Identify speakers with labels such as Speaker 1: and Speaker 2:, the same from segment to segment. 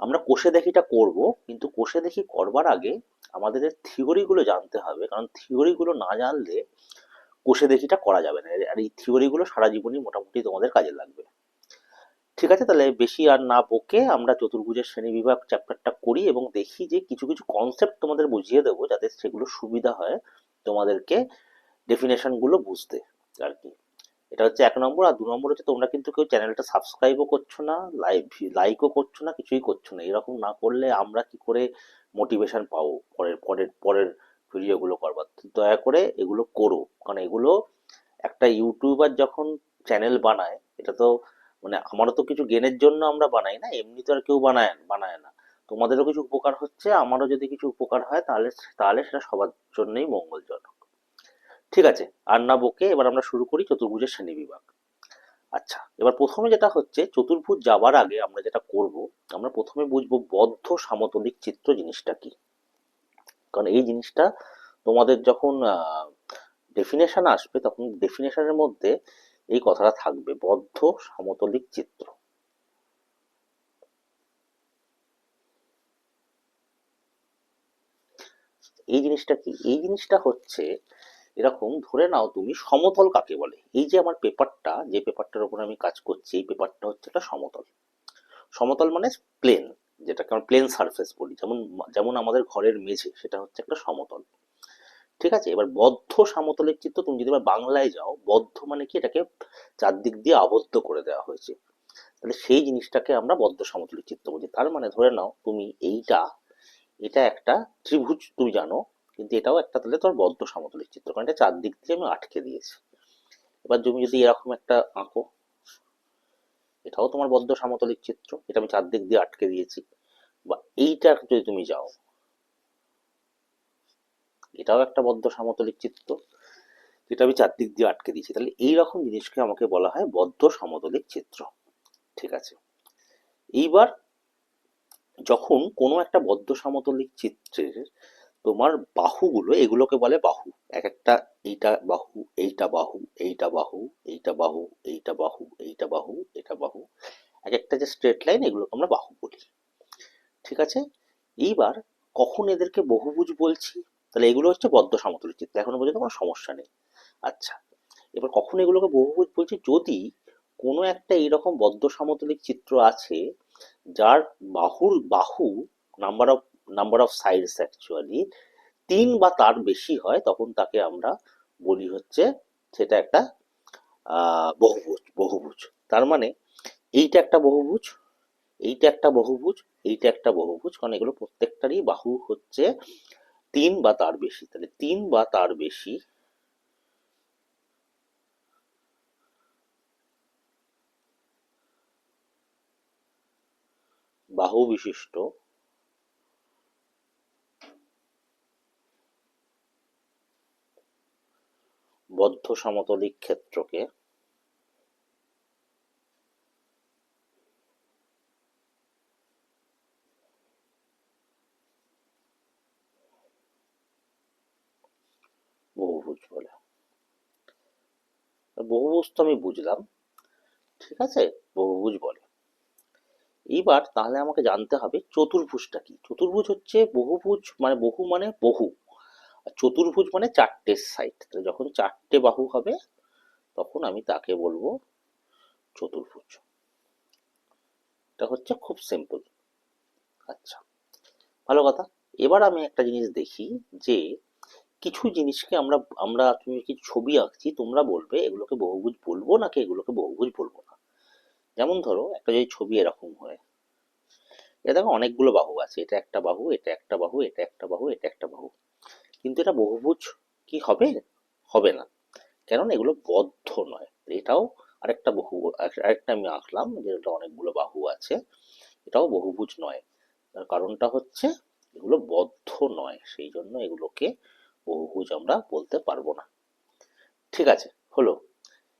Speaker 1: আমরা কোষে দেখিটা করব, কিন্তু কোষে দেখি করবার আগে আমাদের থিওরিগুলো জানতে হবে, কারণ থিওরিগুলো না জানলে কোষে দেখিটা করা যাবে না। আর এই থিওরিগুলো সারা জীবনই মোটামুটি তোমাদের কাজে লাগবে। ঠিক আছে, তাহলে বেশি আর না বকে আমরা চতুর্ভুজের শ্রেণি বিভাগ চ্যাপ্টারটা করি এবং দেখি যে কিছু কিছু কনসেপ্ট তোমাদের বুঝিয়ে দেবো যাতে সেগুলো সুবিধা হয় তোমাদেরকে ডেফিনেশনগুলো বুঝতে আর কি। এটা হচ্ছে এক নম্বর, আর দু নম্বর হচ্ছে তোমরা কিন্তু কেউ চ্যানেলটা সাবস্ক্রাইবও করছ না লাইভ লাইকও করছ না, কিছুই করছ না। এরকম না করলে আমরা কি করে মোটিভেশন পাবো পরের পরের পরের ভিডিওগুলো করবার? দয়া করে এগুলো করো। কারণ এগুলো একটা ইউটিউবার যখন চ্যানেল বানায়, এটা তো মানে আমারও তো কিছু গেনের জন্য আমরা বানাই না, এমনি তো আর কেউ বানায় বানায় না। তোমাদেরও কিছু উপকার হচ্ছে, আমারও যদি কিছু উপকার হয়, তাহলে তাহলে সেটা সবার জন্যই মঙ্গলজনক। ঠিক আছে আর না বকে এবার আমরা শুরু করি চতুর্ভুজের শ্রেণি বিভাগ আচ্ছা এবার প্রথমে যেটা হচ্ছে, চতুর্ভুজ যাবার আগে আমরা যেটা করব, আমরা প্রথমে বুঝব বদ্ধ সামতলিক চিত্র জিনিসটা কি। কারণ এই জিনিসটা তোমাদের যখন ডেফিনেশন আসবে, তখন ডেফিনেশনের মধ্যে এই কথাটা থাকবে, বদ্ধ সমতলিক চিত্র। এই জিনিসটা কি? এই জিনিসটা হচ্ছে এরকম ধরে নাও তুমি সমতল কাকে বলে? এই যে আমার পেপারটা, যে পেপারটার উপর আমি কাজ করছি, এই পেপারটা হচ্ছে একটা সমতল। সমতল মানে প্লেন, যেটাকে আমরা প্লেন সারফেস বলি। যেমন যেমন আমাদের ঘরের মেঝে, সেটা হচ্ছে একটা সমতল। ঠিক আছে? এবার বদ্ধ সমতলের চিত্র তুমি যদি এবার বাংলায় যাও, বদ্ধ মানে কি? এটাকে চারদিক দিয়ে আবদ্ধ করে দেওয়া হয়েছে। তাহলে সেই জিনিসটাকে আমরা বদ্ধ সমতলের চিত্র বলি। তার মানে ধরে নাও তুমি এইটা, এটা একটা ত্রিভুজ, তুমি জানো কিন্তু এটাও একটা তাহলে তোমার বদ্ধ সমতলের চিত্র, কারণ এটা চারদিক দিয়ে আমি আটকে দিয়েছি। এবার তুমি যদি এরকম একটা আঁকো, এটাও তোমার বদ্ধ সমতলিক চিত্র, এটা আমি চারদিক দিয়ে আটকে দিয়েছি। বা এইটা যদি তুমি যাও, এটাও একটা বদ্ধ সমতলিক চিত্র যেটা আমি চারদিক দিয়ে আটকে দিয়েছি। তাহলে এই রকম জিনিসকে আমাকে বলা হয় বদ্ধ সমতলিক চিত্র। ঠিক আছে? এইবার যখন কোনো একটা বদ্ধ সমতলিক চিত্রের তোমার বাহুগুলো, এগুলোকে বলে বাহু। এক একটা এইটা বাহু এইটা বাহু এইটা বাহু এইটা বাহু এইটা বাহু এইটা বাহু, এটা বাহু। এক একটা যে স্ট্রেট লাইন এগুলোকে আমরা বাহু বলি। ঠিক আছে? এইবার কখন এদেরকে বহুভুজ বলছি? তাহলে এগুলো হচ্ছে বদ্ধ সমতলের চিত্র। এখনও পর্যন্ত কোনো সমস্যা নেই। আচ্ছা এবার কখন এগুলোকে বহুভুজ বলছি? যদি কোনো একটা এইরকম বদ্ধ সমতলিক চিত্র আছে, যার বাহুর, বাহু number of number of sides actually তিন বা তার বেশি হয়, তখন তাকে আমরা বলি হচ্ছে সেটা একটা বহুভুজ বহুভুজ। তার মানে এইটা একটা বহুভুজ, এইটা একটা বহুভুজ, এইটা একটা বহুভুজ, কারণ এগুলো প্রত্যেকটারই বাহু হচ্ছে তিন বা তার বেশি। তাহলে তিন বা তার বেশি বাহু বিশিষ্ট বদ্ধ সমতলিক ক্ষেত্রকে। বহুভুজ বলে। বহুভুজ তো আমি বুঝলাম। ঠিক আছে? বহুভুজ বলে। এইবার তাহলে আমাকে জানতে হবে চতুর্ভুজটা কি? চতুর্ভুজ হচ্ছে বহুভুজ মানে বহু মানে বহু। চতুর্ভুজ মানে চারটে সাইড তাহলে যখন চারটে বাহু হবে, তখন আমি তাকে বলব চতুর্ভুজ। এটা হচ্ছে খুব সিম্পল আচ্ছা ভালো কথা। এবার আমি একটা জিনিস দেখি যে, কিছু জিনিসকে আমরা আমরা তুমি কি ছবি আঁকছি, তোমরা বলবে, এগুলোকে বহুভুজ বলব নাকি এগুলোকে বহুভুজ বলব না? যেমন ধরো, একটা যদি ছবি এরকম হয়, এটা দেখো অনেকগুলো বাহু আছে, এটা একটা বাহু, এটা একটা বাহু, এটা একটা বাহু, এটা একটা বাহু। কিন্তু এটা বহুভুজ কি হবে? হবে না। কেননা এগুলো বদ্ধ নয়। এটাও আরেকটা বহু, আরেকটা আমি আঁকলাম যেটা অনেকগুলো বাহু আছে। এটাও বহুভুজ নয়। তার কারণটা হচ্ছে এগুলো বদ্ধ নয়। সেই জন্য এগুলোকে বহুভুজ আমরা বলতে পারব না। ঠিক আছে, হলো।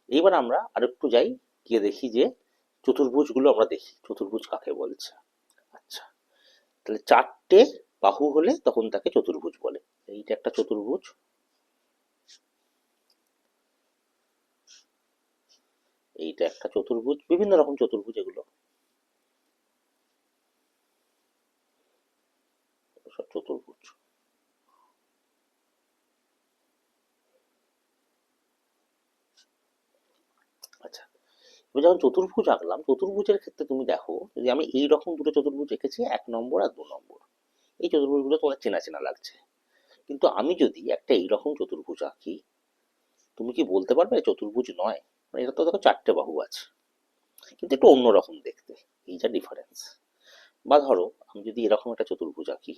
Speaker 1: এইবার আমরা আরেকটু যাই, গিয়ে দেখি যে চতুর্ভুজগুলো আমরা দেখি। চতুর্ভুজ কাকে বলছে? আচ্ছা তাহলে চারটে বাহু হলে তখন তাকে চতুর্ভুজ বলে। এইটা একটা চতুর্ভুজ। এইটা একটা চতুর্ভুজ, বিভিন্ন রকম চতুর্ভুজ এগুলো। চতুর্ভুজ। আচ্ছা এবার যখন চতুর্ভুজ আঁকলাম, চতুর্ভুজের ক্ষেত্রে তুমি দেখো, যদি আমি এই রকম দুটো চতুর্ভুজ এঁকেছি, এক নম্বর আর দু নম্বর। এই চতুর্ভুজগুলো তোমার চেনা চেনা লাগছে। কিন্তু আমি যদি একটা এইরকম চতুর্ভুজ আঁকি, তুমি কি বলতে পারবে চতুর্ভুজ নয়? মানে এটা তো দেখো চারটে বাহু আছে। কিন্তু একটু অন্যরকম দেখতে, এই যা ডিফারেন্স বা ধরো, আমি যদি এরকম একটা চতুর্ভুজ আঁকি,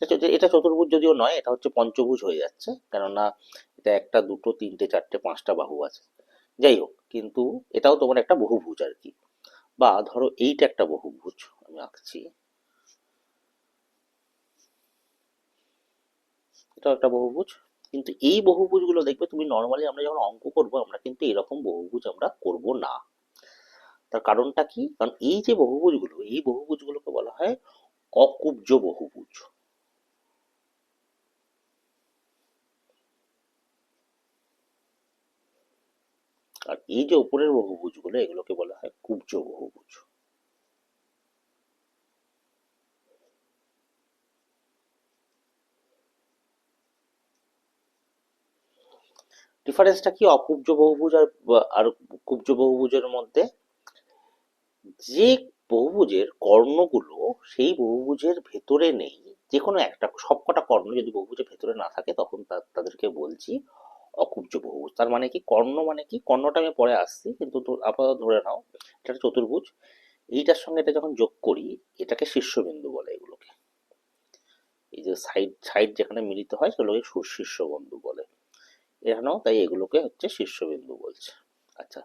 Speaker 1: এটা- এটা চতুর্ভুজ যদিও নয়, এটা হচ্ছে পঞ্চভুজ হয়ে যাচ্ছে, কেননা এটা একটা, দুটো, তিনটে, চারটে, পাঁচটা বাহু আছে। যাই হোক, কিন্তু এটাও তোমার একটা বহুভুজ আর কি। বা ধরো এইটা একটা বহুভুজ আমি আঁকছি। এটাও একটা বহুভুজ, কিন্তু এই বহুভুজগুলো দেখবে তুমি নর্মালি আমরা যখন অঙ্ক করব, আমরা কিন্তু এরকম বহুভুজ আমরা করব না। তার কারণটা কি? কারণ এই যে বহুভুজগুলো, এই বহুভুজগুলোকে বলা হয় অকুব্জ বহুভুজ। আর এই যে উপরের বহুভুজগুলো এগুলোকে বলা হয় কুব্জ বহুভুজ। ডিফারেন্সটা কি? অকুব্জ বহুভুজ আর আর কুব্জ বহুভুজের মধ্যে? যে বহুভুজের কর্ণগুলো সেই বহুভুজের ভেতরে নেই যে কোনো একটা, সবকটা কর্ণ যদি বহুভুজের ভেতরে না থাকে, তখন তাদেরকে বলছি অকুব্জ তার মানে কি? কর্ণ মানে কি? কর্ণটা আমি পরে আসছি, কিন্তু আপাতত ধরে নাও, এটা চতুর্ভুজ। এইটার সঙ্গে এটা যখন যোগ করি, এটাকে শীর্ষবিন্দু বলে এগুলোকে। এই যে সাইড সাইড যেখানে মিলিত হয়, সেগুলোকে শীর্ষবিন্দু বলে। এখানেও তাই এগুলোকে হচ্ছে শীর্ষবিন্দু বলছে। আচ্ছা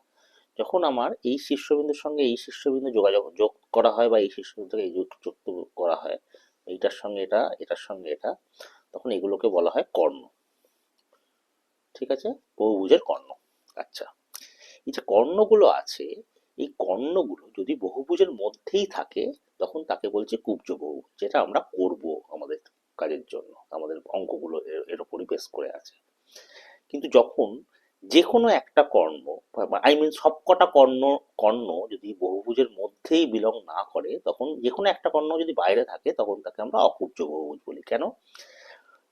Speaker 1: যখন আমার এই শীর্ষবিন্দুর সঙ্গে এই শীর্ষবিন্দু যোগাযোগ, যোগ করা হয় বা এই শীর্ষবিন্দুকে এই যুক্ত করা হয়, এইটার সঙ্গে এটা, এটার সঙ্গে এটা, তখন এগুলোকে বলা হয় কর্ণ। ঠিক আছে? বহুভুজের কর্ণ। আচ্ছা। এই যে কর্ণগুলো আছে, এই কর্ণগুলো যদি বহুভুজের মধ্যেই থাকে, তখন তাকে বলছে কুব্জ বহুভুজ যেটা আমরা করব আমাদের কাজের জন্য, আমাদের অঙ্কগুলো এর- বেস করে আছে। কিন্তু যখন যে কোনো একটা কর্ণ আই মিন সবকটা কর্ণ কর্ণ যদি বহুভুজের মধ্যেই বিলং না করে, তখন যে কোনো একটা কর্ণ যদি বাইরে থাকে, তখন তাকে আমরা অকুব্জ বহুভুজ বলি। কেন?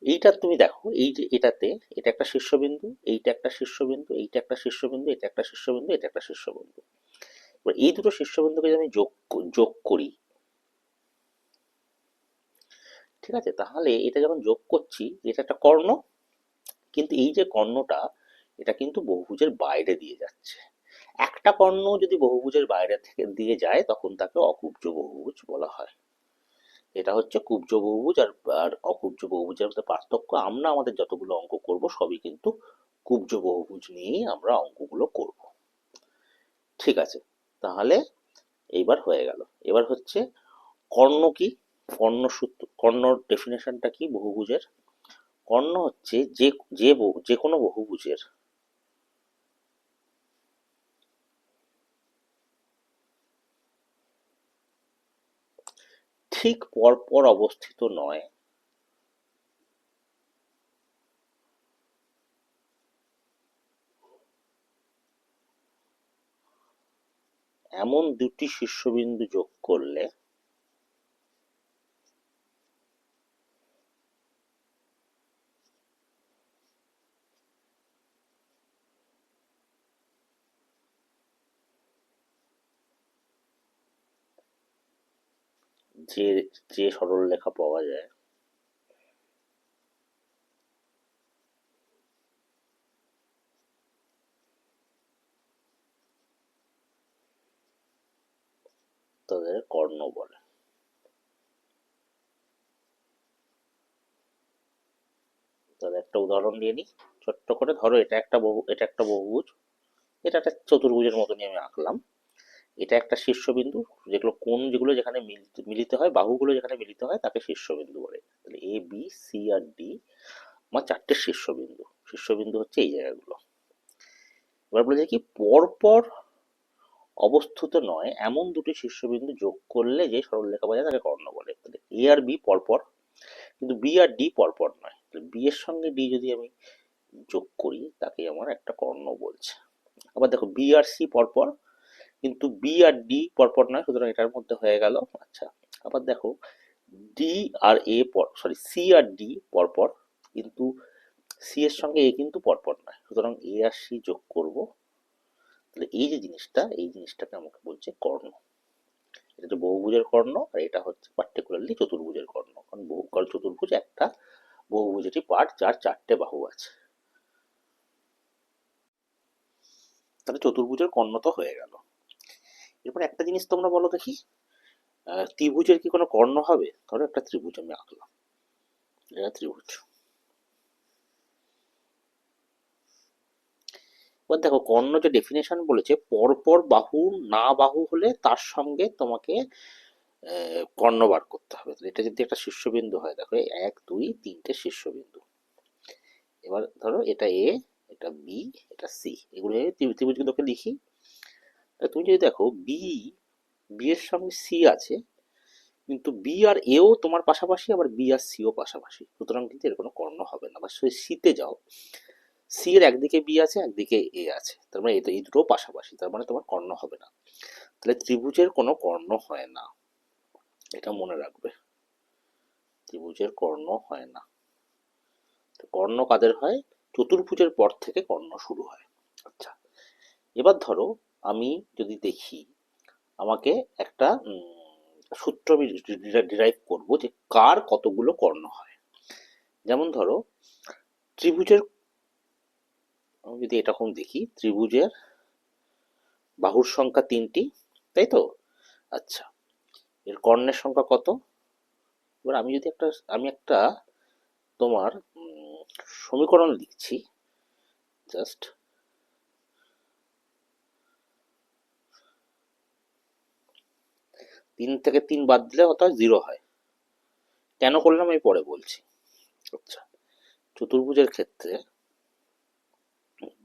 Speaker 1: এইটা তুমি দেখো, এই যে এটাতে, এটা একটা শীর্ষবিন্দু, এইটা একটা শীর্ষবিন্দু, এইটা একটা শীর্ষবিন্দু, এটা একটা শীর্ষবিন্দু, এটা একটা শীর্ষবিন্দু। এবার এই দুটো শীর্ষবিন্দুকে যদি আমি যোগ যোগ করি, ঠিক আছে? তাহলে এটা যখন যোগ করছি, এটা একটা কর্ণ, কিন্তু এই যে কর্ণটা, এটা কিন্তু বহুভুজের বাইরে দিয়ে যাচ্ছে। একটা কর্ণ যদি বহুভুজের বাইরে থেকে দিয়ে যায়, তখন তাকে অকুব্জ বহুভুজ বলা হয়। এটা হচ্ছে কুব্জ বহুভুজ আর আর অকুব্জ বহুভুজের মধ্যে পার্থক্য। আমরা আমাদের যতগুলো অঙ্ক করব, সবই কিন্তু কুব্জ বহুভুজ নিয়েই আমরা অঙ্কগুলো করব। ঠিক আছে, তাহলে এইবার হয়ে গেল। এবার হচ্ছে কর্ণ কি? কর্ণ সূত্র কর্ণর ডেফিনেশনটা কি বহুভুজের? কর্ণ হচ্ছে যে যে যে কোনো বহুভুজের ঠিক পরপর অবস্থিত নয়। এমন দুটি শীর্ষবিন্দু যোগ করলে যে যে সরলরেখা পাওয়া যায়। তাদের কর্ণ বলে। তাহলে একটা উদাহরণ দিয়ে নিই ছোট্ট করে ধরো, এটা একটা বহু, এটা একটা বহুভুজ। এটা একটা চতুর্ভুজের মতনই আমি আঁকলাম। এটা একটা শীর্ষবিন্দু, যেগুলো কোন যেগুলো যেখানে মিলিত হয়, বাহুগুলো যেখানে মিলিত হয়, তাকে শীর্ষবিন্দু বলে। তাহলে এ বি সি আর ডি আমার চারটে শীর্ষবিন্দু। শীর্ষবিন্দু হচ্ছে এই জায়গাগুলো। এবার বলে কি, পরপর অবস্থিত নয়, এমন দুটি শীর্ষবিন্দু যোগ করলে যে সরলরেখা পাওয়া যায় তাকে কর্ণ বলে। তাহলে এ আর বি পরপর, কিন্তু বি আর ডি পরপর নয়। তাহলে বি এর সঙ্গে ডি যদি আমি যোগ করি, তাকে আমার একটা কর্ণ বলছে। আবার দেখো বি আর সি পরপর কিন্তু বি আর ডি পরপর নয়, সুতরাং এটার মধ্যে হয়ে গেল। আচ্ছা আবার দেখো ডি আর এ পর সরি সি আর ডি পরপর, কিন্তু সি এর সঙ্গে এ কিন্তু পরপর নয়। সুতরাং এ আর সি যোগ করব। তাহলে এই যে জিনিসটা, এই জিনিসটাকে আমাকে বলছে কর্ণ। এটা হচ্ছে বহুভুজের কর্ণ, আর এটা হচ্ছে পার্টিকুলারলি চতুর্ভুজের কর্ণ। কারণ বহু, কারণ চতুর্ভুজ একটা বহুভুজ পার্ট যার চারটে বাহু আছে। তাহলে চতুর্ভুজের কর্ণ তো হয়ে গেল। এরপর একটা জিনিস তোমরা বলো দেখি। ত্রিভুজের কি কোনো কর্ণ হবে? ধরো একটা ত্রিভুজ আমি আঁকলাম। এটা ত্রিভুজ। এবার দেখো, কর্ণ যে ডেফিনেশন বলেছে, পরপর বাহু, না বাহু হলে তার সঙ্গে তোমাকে কর্ণ বার করতে হবে। এটা যদি একটা শীর্ষবিন্দু হয়, দেখো এক, দুই, তিনটে শীর্ষবিন্দু। এবার ধরো, এটা এ, এটা বি, এটা সি। এগুলো ত্রিভুজ ত্রিভুজগুলোকে লিখি। তুমি যদি দেখো বি বি এর সঙ্গে সি আছে, কিন্তু বি আর এও তোমার পাশাপাশি, আবার বি আর সিও পাশাপাশি। সুতরাং কিন্তু এর কোনো কর্ণ হবে না। বা সিতে যাও সি এর একদিকে বি আছে, একদিকে এ আছে। তার মানে এই দুটো পাশাপাশি, তার মানে তোমার কর্ণ হবে না। তাহলে ত্রিভুজের কোনো কর্ণ হয় না। এটা মনে রাখবে। ত্রিভুজের কর্ণ হয় না। কর্ণ কাদের হয়? চতুর্ভুজের পর থেকে কর্ণ শুরু হয়। আচ্ছা এবার ধরো আমি যদি দেখি, আমাকে একটা সূত্র আমি ডিরাইভ করব যে কার কতগুলো কর্ণ হয়। যেমন ধরো, ত্রিভুজের, আমি যদি এরকম দেখি, ত্রিভুজের বাহুর সংখ্যা তিনটি, তাই তো? আচ্ছা এর কর্ণের সংখ্যা কত? এবার আমি যদি একটা, আমি একটা তোমার সমীকরণ লিখছি জাস্ট তিন থেকে তিন বাদ দিলে অর্থাৎ জিরো হয়। কেন করলাম? আমি পরে বলছি। আচ্ছা চতুর্ভুজের ক্ষেত্রে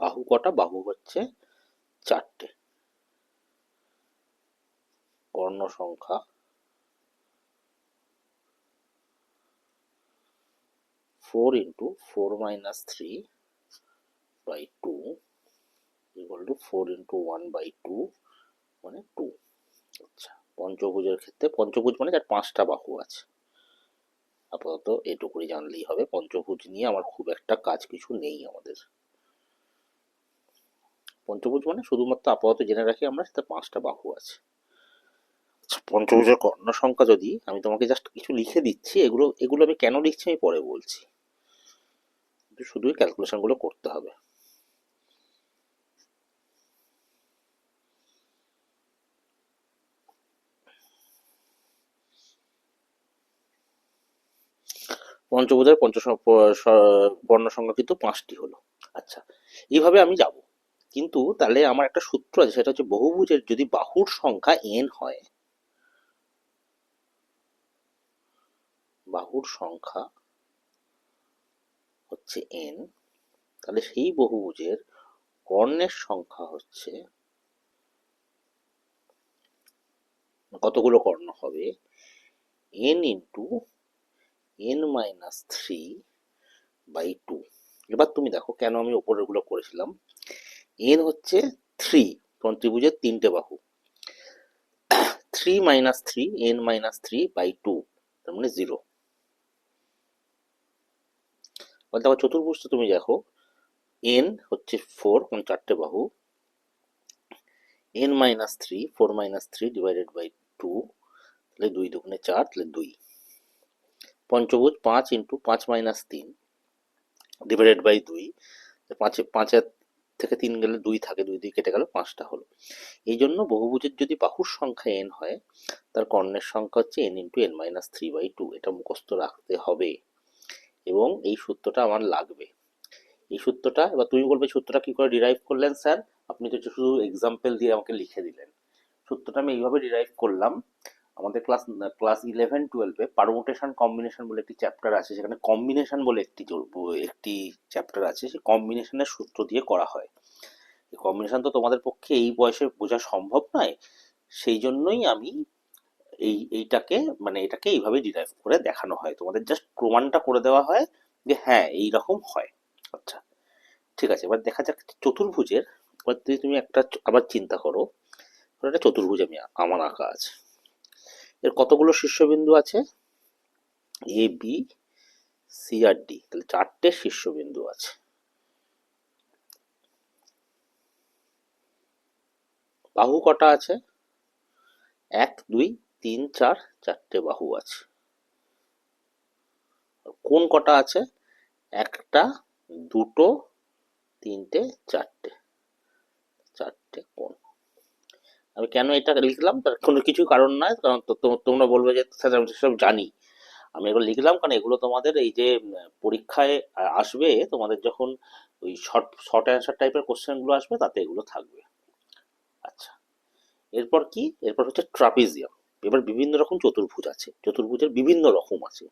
Speaker 1: বাহু কটা? বাহু হচ্ছে চারটে। কর্ণ সংখ্যা four into four minus three by two equal to four into one by two মানে টু আচ্ছা পঞ্চভুজের ক্ষেত্রে, পঞ্চভুজ মানে যার পাঁচটা বাহু আছে। আপাতত এটুকুই জানলেই হবে, পঞ্চভুজ নিয়ে আমার খুব একটা কাজ কিছু নেই আমাদের। পঞ্চভুজ মানে শুধুমাত্র আপাতত জেনে রাখি আমরা, সেটা পাঁচটা বাহু আছে। আচ্ছা পঞ্চভুজের কর্ণ সংখ্যা যদি আমি তোমাকে জাস্ট কিছু লিখে দিচ্ছি, এগুলো এগুলো আমি কেন লিখছি আমি পরে বলছি। শুধুই ক্যালকুলেশনগুলো করতে হবে। পঞ্চভুজের পঞ্চ বর্ণ সংখ্যা কিন্তু পাঁচটি হলো। আচ্ছা এইভাবে আমি যাব। কিন্তু তাহলে আমার একটা সূত্র আছে, সেটা হচ্ছে বহুভুজের যদি বাহুর সংখ্যা এন হয়, বাহুর সংখ্যা হচ্ছে এন তাহলে সেই বহুভুজের কর্ণের সংখ্যা হচ্ছে কতগুলো কর্ণ হবে? N into N minus three by two এবার তুমি দেখো কেন আমি ওপরেরগুলো করেছিলাম। এন হচ্ছে থ্রি ত্রিভুজের তিনটে বাহু। Three minus three N minus three by two তার মানে জিরো আবার চতুর্ভুজটা তুমি দেখো। এন হচ্ছে ফোর কোন চারটে বাহু। N minus three four minus three divided by two তাহলে দুই দুগুণে চার, তাহলে দুই। পঞ্চভুজ পাঁচ ইন্টু পাঁচ মাইনাস তিন ডিভাইডেড বাই দুই। পাঁচে পাঁচের থেকে তিন গেলে দুই থাকে, দুই দিয়ে কেটে গেল, পাঁচটা হলো। এই জন্য বহুভুজের যদি বাহুর সংখ্যা এন হয়, তার কর্ণের সংখ্যা হচ্ছে N into N minus three by two. এটা মুখস্থ রাখতে হবে। এবং এই সূত্রটা আমার লাগবে। এই সূত্রটা, এবার তুমি বলবে সূত্রটা কি করে ডিরাইভ করলেন স্যার? আপনি তো শুধু এক্সাম্পল দিয়ে আমাকে লিখে দিলেন। সূত্রটা আমি এইভাবে ডিরাইভ করলাম। আমাদের ক্লাস ক্লাস ইলেভেন টুয়েলভে পারমোটেশন কম্বিনেশন বলে একটি চ্যাপ্টার আছে, সেখানে কম্বিনেশন বলে একটি একটি চ্যাপ্টার আছে সেই কম্বিনেশনের সূত্র দিয়ে করা হয়। কম্বিনেশন তো তোমাদের পক্ষে এই বয়সে বোঝা সম্ভব নয়, সেই জন্যই আমি এই, এইটাকে মানে এটাকে এইভাবে ডিরাইভ করে দেখানো হয়। তোমাদের জাস্ট প্রমাণটা করে দেওয়া হয় যে হ্যাঁ এই রকম হয়। আচ্ছা ঠিক আছে, এবার দেখা যাক চতুর্ভুজের, এবার তুমি একটা আবার চিন্তা করো এটা চতুর্ভুজ আমি, আমার আঁকা আছে। এর কতগুলো শীর্ষবিন্দু আছে? এ বি সি আর ডি তাহলে চারটে শীর্ষবিন্দু আছে। বাহু কটা আছে? এক, দুই, তিন, চার, চারটে বাহু আছে। কোন কটা আছে? একটা, দুটো, তিনটে, চারটে। চারটে কোন? আমি কেন এটা লিখলাম? তার কোনো কিছু কারণ নয়, কারণ তোমরা বলবে যে স্যার আমি সব জানি। আমি এগুলো লিখলাম কারণ এগুলো তোমাদের এই যে পরীক্ষায় আসবে, তোমাদের যখন ওই শর্ট শর্ট অ্যান্সার টাইপের কোশ্চেনগুলো আসবে, তাতে এগুলো থাকবে। আচ্ছা। এরপর কি? এরপর হচ্ছে ট্রাপিজিয়াম। এবার বিভিন্ন রকম চতুর্ভুজ আছে। চতুর্ভুজের বিভিন্ন রকম আছে।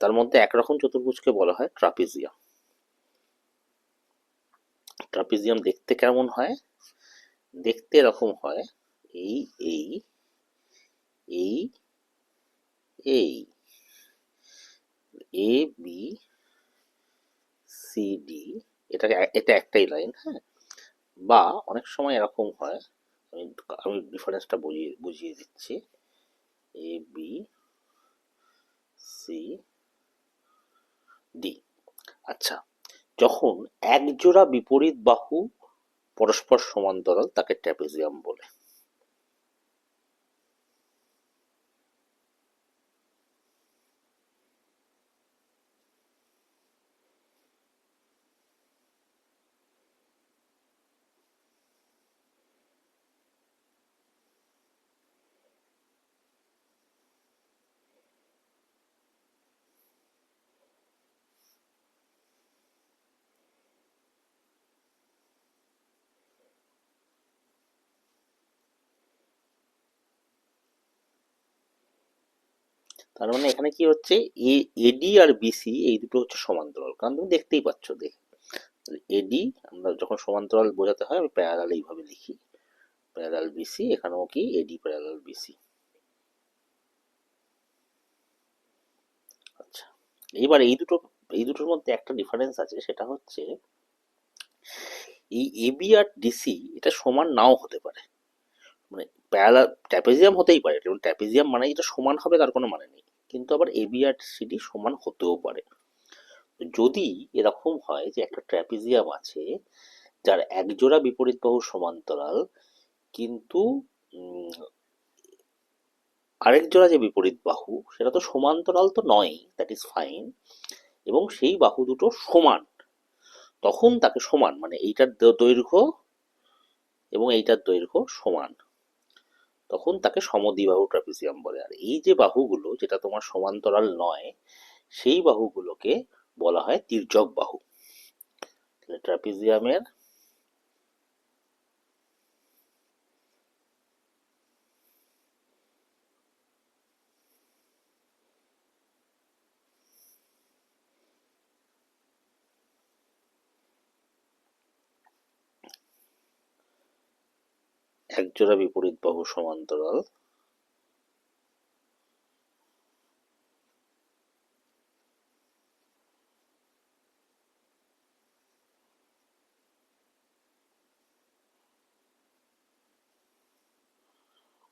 Speaker 1: তার মধ্যে একরকম চতুর্ভুজকে বলা হয় ট্রাপিজিয়াম। ট্রাপিজিয়াম দেখতে কেমন হয়? দেখতে এরকম হয় এই এই এই এই এ বি সি ডি এটাকে এটা একটাই লাইন হ্যাঁ? বা অনেক সময় এরকম হয়, আমি আমি ডিফারেন্সটা বুঝিয়ে বুঝিয়ে দিচ্ছি। এ বি সি ডি আচ্ছা যখন এক জোড়া বিপরীত বাহু পরস্পর সমান্তরাল, তাকে ট্র্যাপিজিয়াম বলে। তার মানে এখানে কি হচ্ছে? এ এডি আর বিসি এই দুটো হচ্ছে সমান্তরাল। কারণ তুমি দেখতেই পাচ্ছ, দেখে। এডি আমরা যখন সমান্তরাল বোঝাতে হয়, আমি প্যারালাল এইভাবে লিখি। প্যারালাল বিসি এখানেও কি? এডি প্যারালাল বিসি আচ্ছা এইবার এই দুটো, এই দুটোর মধ্যে একটা ডিফারেন্স আছে, সেটা হচ্ছে এই এবি আর ডিসি এটা সমান নাও হতে পারে। মানে প্যারালাল ট্র্যাপেজিয়াম হতেই পারে। যেমন ট্র্যাপেজিয়াম মানে এটা সমান হবে, তার কোনো মানে নেই। কিন্তু আবার এবি আর সিডি সমান হতেও পারে। যদি এরকম হয় যে একটা ট্র্যাপিজিয়াম আছে যার একজোড়া বিপরীত বাহু সমান্তরাল, কিন্তু আরেক জোড়া যে বিপরীত বাহু, সেটা তো সমান্তরাল তো নয় দ্যাট ইজ ফাইন এবং সেই বাহু দুটো সমান। তখন তাকে সমান মানে এইটার দৈর্ঘ্য এবং এইটার দৈর্ঘ্য সমান। তখন তাকে সমদ্বিবাহু ট্রাপিজিয়াম বলে। আর এই যে বাহুগুলো, যেটা তোমার সমান্তরাল নয়, সেই বাহুগুলোকে বলা হয় তির্যক বাহু। ট্রাপিজিয়ামের একজোড়া বিপরীত বাহু সমান্তরাল।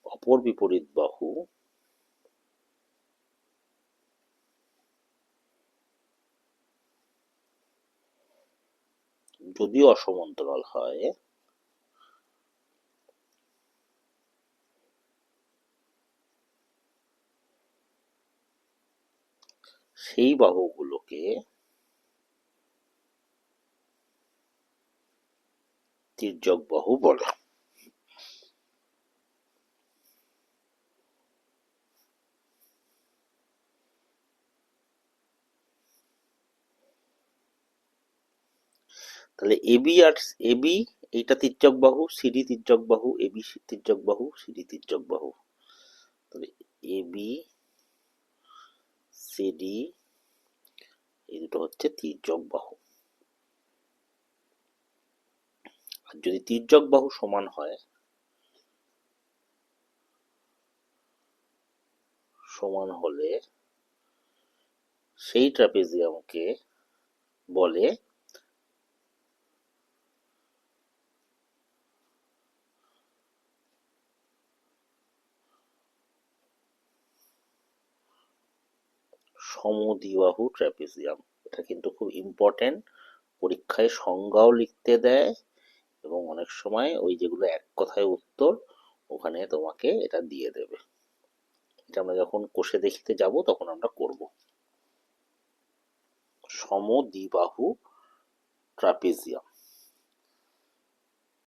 Speaker 1: অপর বিপরীত বাহু যদি অসমান্তরাল হয় সেই বাহুগুলোকে তির্যক বাহু বলে। তাহলে এবি আর এবি এইটা তির্যক বাহু সিডি তির্যক বাহু এবি তির্যক বাহু সিডি তির্যক বাহু। তাহলে এবি সিডি এই দুটো হচ্ছে তির্যক বাহু আর যদি তির্যক বাহু সমান হয়, সমান হলে সেই ট্রাপেজিয়ামকে বলে সমদ্বিবাহু ট্র্যাপিজিয়াম। এটা কিন্তু খুব ইম্পর্টেন্ট পরীক্ষায় সংজ্ঞাও লিখতে দেয় এবং অনেক সময় ওই যেগুলো এক কথায় উত্তর, ওখানে তোমাকে এটা দিয়ে দেবে। এটা আমরা যখন কোষে দেখিতে যাব, তখন আমরা করব। সমদ্বিবাহু ট্রাপিজিয়াম